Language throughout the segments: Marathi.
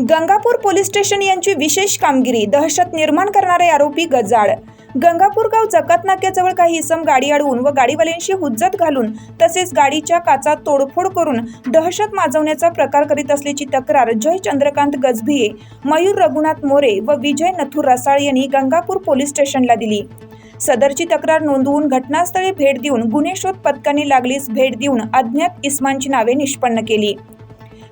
गंगापूर पोलीस स्टेशन यांची विशेष कामगिरी दहशत निर्माण करणारे आरोपी गजाळ. गंगापूर गाव जकात नाक्याजवळ काही इसम गाडी अडवून व गाडीवाल्यांशी हुज्जत घालून तसेच गाडीच्या काचा तोडफोड करून दहशत माजवण्याचा प्रकार करीत असल्याची तक्रार जय चंद्रकांत गजभिये मयूर रघुनाथ मोरे व विजय नथुर रसाळ यांनी गंगापूर पोलीस स्टेशनला दिली. सदरची तक्रार नोंदवून घटनास्थळी भेट देऊन गुन्हे शोध पथकाने लागलीच भेट देऊन अज्ञात इस्मांची नावे निष्पन्न केली.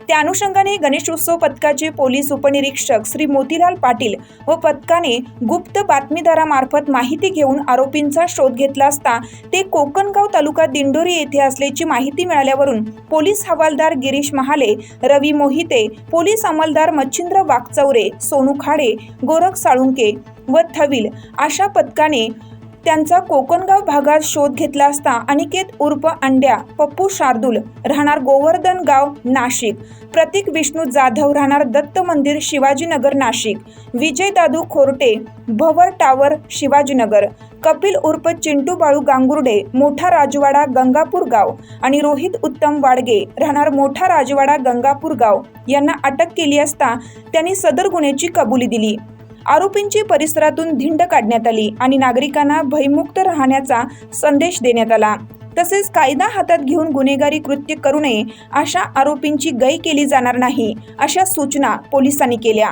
त्या अनुषंगाने गणेशोत्सव पथकाचे पोलीस उपनिरीक्षक श्री मोतीलाल पाटील व पथकाने गुप्त बातमीदारामार्फत माहिती घेऊन आरोपींचा शोध घेतला असता ते कोकणगाव तालुका दिंडोरी येथे असल्याची माहिती मिळाल्यावरून पोलीस हवालदार गिरीश महाले रवी मोहिते पोलीस अंमलदार मच्छिंद्र वाघचौरे सोनू खाडे गोरख साळुंके व थविल अशा पथकाने त्यांचा कोकणगाव भागात शोध घेतला असता अनिकेत उर्फ अंड्या पप्पू शार्दूल राहणार गोवर्धन गाव नाशिक. प्रतीक विष्णू जाधव राहणार दत्त मंदिर शिवाजीनगर नाशिक. विजय दादू खोरटे भवर टावर शिवाजीनगर. कपिल उर्फ चिंटू बाळू गांगुर्डे मोठा राजवाडा गंगापूर गाव. आणि रोहित उत्तम वाडगे राहणार मोठा राजवाडा गंगापूर गाव. यांना अटक केली असता त्यांनी सदर गुन्ह्याची कबुली दिली. आरोपींची परिसरातून धिंड काढण्यात आली आणि नागरिकांना भयमुक्त राहण्याचा संदेश देण्यात आला. तसेच कायदा हातात घेऊन गुन्हेगारी कृत्य करू नये अशा आरोपींची गय केली जाणार नाही अशा सूचना पोलिसांनी केल्या.